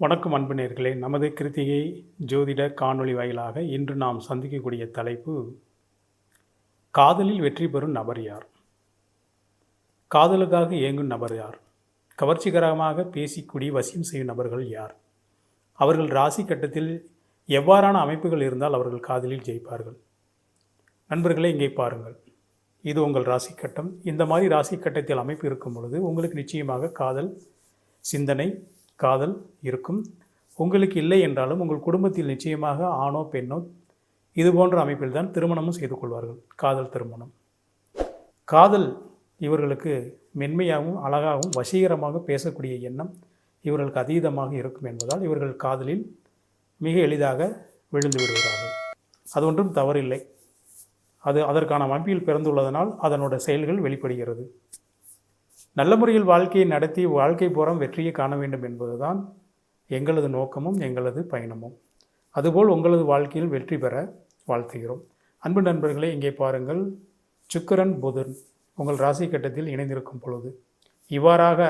வணக்கம் அன்பு நேர்களே நமது கிருத்திகை ஜோதிட காணொளி வாயிலாக இன்று நாம் சந்திக்கக்கூடிய தலைப்பு காதலில் வெற்றி பெறும் நபர் யார்? காதலுக்காக இயங்கும் நபர் யார்? கவர்ச்சிகரமாக பேசிக்கூடி வசியம் செய்யும் நபர்கள் யார்? அவர்கள் ராசி கட்டத்தில் எவ்வாறான அமைப்புகள் இருந்தால் அவர்கள் காதலில் ஜெயிப்பார்கள்? நண்பர்களே இங்கே பாருங்கள். இது உங்கள் ராசி கட்டம். இந்த மாதிரி ராசி கட்டத்தில் அமைப்பு இருக்கும் பொழுது உங்களுக்கு நிச்சயமாக காதல் சிந்தனை காதல் இருக்கும். உங்களுக்கு இல்லை என்றாலும் உங்கள் குடும்பத்தில் நிச்சயமாக ஆணோ பெண்ணோ இது போன்ற அமைப்பில் தான் திருமணமும் செய்து கொள்வார்கள். காதல் திருமணம். காதல் இவர்களுக்கு மென்மையாகவும் அழகாகவும் வசீகரமாக பேசக்கூடிய எண்ணம் இவர்களுக்கு அதீதமாக இருக்கும் என்பதால் இவர்கள் காதலில் மிக எளிதாக விழுந்து விடுகிறார்கள். அது ஒன்றும் தவறில்லை. அது அதற்கான அமைப்பில் பிறந்துள்ளதனால் அதனோட செயல்கள் வெளிப்படுகிறது. நல்ல முறையில் வாழ்க்கையை நடத்தி வாழ்க்கை புறம் வெற்றியை காண வேண்டும் என்பதுதான் எங்களது நோக்கமும் எங்களது பயணமும். அதுபோல் உங்களது வாழ்க்கையில் வெற்றி பெற வாழ்த்துகிறோம். அன்பு நண்பர்களை இங்கே பாருங்கள் சுக்கிரன் புதன் உங்கள் ராசி கட்டத்தில் இணைந்திருக்கும் பொழுது இவ்வாறாக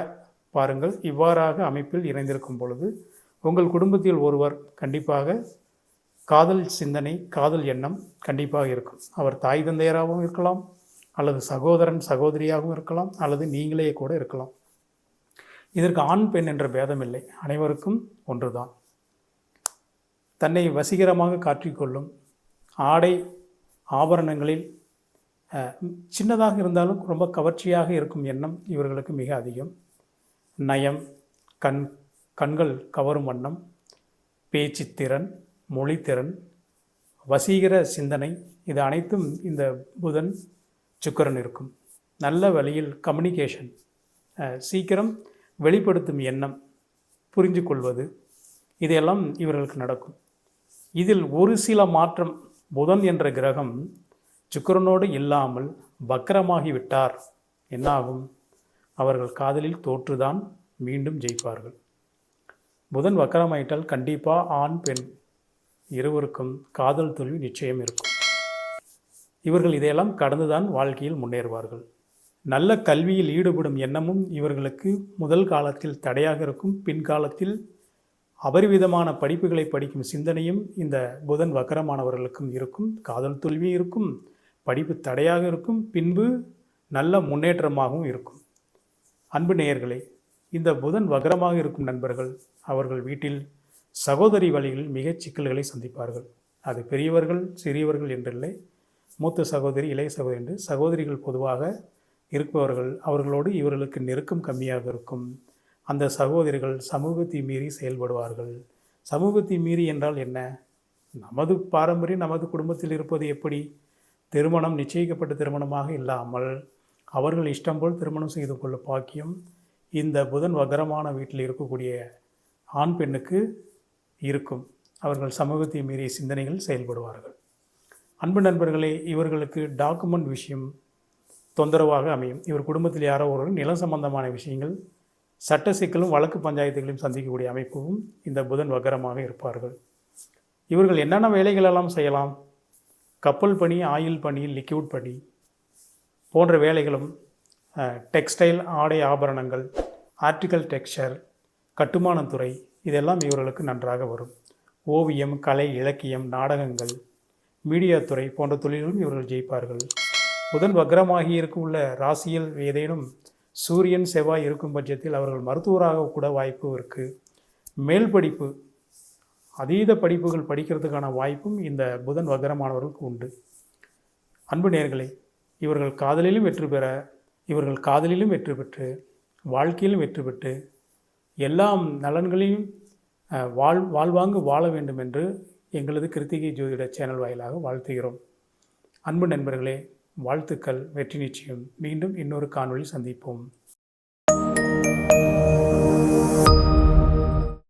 பாருங்கள் இவ்வாறாக அமைப்பில் இணைந்திருக்கும் பொழுது உங்கள் குடும்பத்தில் ஒருவர் கண்டிப்பாக காதல் சிந்தனை காதல் எண்ணம் கண்டிப்பாக இருக்கும். அவர் தாய் தந்தையராகவும் இருக்கலாம் அல்லது சகோதரன் சகோதரியாகவும் இருக்கலாம் அல்லது நீங்களே கூட இருக்கலாம். இதற்கு ஆண் பெண் என்ற பேதமில்லை. அனைவருக்கும் ஒன்றுதான். தன்னை வசீகரமாக காற்றிக்கொள்ளும் ஆடை ஆபரணங்களில் சின்னதாக இருந்தாலும் ரொம்ப கவர்ச்சியாக இருக்கும் எண்ணம் இவர்களுக்கு மிக அதிகம். நயம் கண் கண்கள் கவரும் வண்ணம் பேச்சுத்திறன் மொழித்திறன் வசீகர சிந்தனை இது அனைத்தும் இந்த புதன் சுக்கரன் இருக்கும். நல்ல வழியில் கம்யூனிகேஷன் சீக்கிரம் வெளிப்படுத்தும் எண்ணம் புரிந்து கொள்வது இதையெல்லாம் இவர்களுக்கு நடக்கும். இதில் ஒரு சில மாற்றம் புதன் என்ற கிரகம் சுக்கரனோடு இல்லாமல் பக்கரமாகிவிட்டார் என்னாகும்? அவர்கள் காதலில் தோற்றுதான் மீண்டும் ஜெயிப்பார்கள். புதன் வக்கரமாயிட்டால் கண்டிப்பாக ஆண் பெண் இருவருக்கும் காதல் தோல்வி நிச்சயம் இருக்கும். இவர்கள் இதையெல்லாம் கடந்துதான் வாழ்க்கையில் முன்னேறுவார்கள். நல்ல கல்வியில் ஈடுபடும் எண்ணமும் இவர்களுக்கு முதல் காலத்தில் தடையாக இருக்கும். பின்காலத்தில் அபரிவிதமான படிப்புகளை படிக்கும் சிந்தனையும் இந்த புதன் வக்கரமானவர்களுக்கும் இருக்கும். காதல் தோல்வி இருக்கும் படிப்பு தடையாக இருக்கும் பின்பு நல்ல முன்னேற்றமாகவும் இருக்கும். அன்பு நேயர்களே இந்த புதன் வக்கரமாக இருக்கும் நண்பர்கள் அவர்கள் வீட்டில் சகோதரி வழிகளில் மிகச் சிக்கல்களை சந்திப்பார்கள். அது பெரியவர்கள் சிறியவர்கள் என்றில்லை. மூத்த சகோதரி இளைய சகோதரி என்று சகோதரிகள் பொதுவாக இருப்பவர்கள் அவர்களோடு இவர்களுக்கு நெருக்கம் கம்மியாக இருக்கும். அந்த சகோதரிகள் சமூகத்தை மீறி செயல்படுவார்கள். சமூகத்தை மீறி என்றால் என்ன? நமது பாரம்பரியம் நமது குடும்பத்தில் இருப்பது எப்படி? திருமணம் நிச்சயிக்கப்பட்ட திருமணமாக இல்லாமல் அவர்கள் இஷ்டம் போல் திருமணம் செய்து கொள்ள பாக்கியம். இந்த புதன் வகரமான வீட்டில் இருக்கக்கூடிய ஆண் பெண்ணுக்கு இருக்கும். அவர்கள் சமூகத்தை மீறிய சிந்தனைகள் செயல்படுவார்கள். அன்பு நண்பர்களே இவர்களுக்கு டாக்குமெண்ட் விஷயம் தொந்தரவாக அமையும். இவர் குடும்பத்தில் யாரோ ஒரு நிலம் சம்பந்தமான விஷயங்கள் சட்ட சிக்கலும் வழக்கு பஞ்சாயத்துகளையும் சந்திக்கக்கூடிய அமைப்பும் இந்த புதன் வக்கரமாக இருப்பார்கள். இவர்கள் என்னென்ன வேலைகளெல்லாம் செய்யலாம்? கப்பல் பணி ஆயில் பணி லிக்யூட் பணி போன்ற வேலைகளும் டெக்ஸ்டைல் ஆடை ஆபரணங்கள் ஆர்டிக்கல் டெக்ஸ்சர் கட்டுமானத்துறை இதெல்லாம் இவர்களுக்கு நன்றாக வரும். ஓவியம் கலை இலக்கியம் நாடகங்கள் மீடியா துறை போன்ற தொழிலும் இவர்கள் ஜெயிப்பார்கள். புதன் வக்ரமாகி இருக்குள்ள உள்ள ராசியில் ஏதேனும் சூரியன் செவ்வாய் இருக்கும் பட்சத்தில் அவர்கள் மருத்துவராக கூட வாய்ப்பு இருக்குது மேல் படிப்பு அதீத படிப்புகள் படிக்கிறதுக்கான வாய்ப்பும் இந்த புதன் வக்ரமானவர்களுக்கு உண்டு. அன்பு நேர்களை இவர்கள் காதலிலும் வெற்றி பெற இவர்கள் காதலிலும் வெற்றி பெற்று வாழ்க்கையிலும் வெற்றி பெற்று எல்லாம் நலன்களையும் வாழ் வாழ்வாங்கு வாழ வேண்டும் என்று எங்களது கிருத்திகை ஜோதிட சேனல் வாயிலாக வாழ்த்துகிறோம். அன்பு நண்பர்களே வாழ்த்துக்கள் வெற்றி நிச்சயம். மீண்டும் இன்னொரு காணொளி சந்திப்போம்.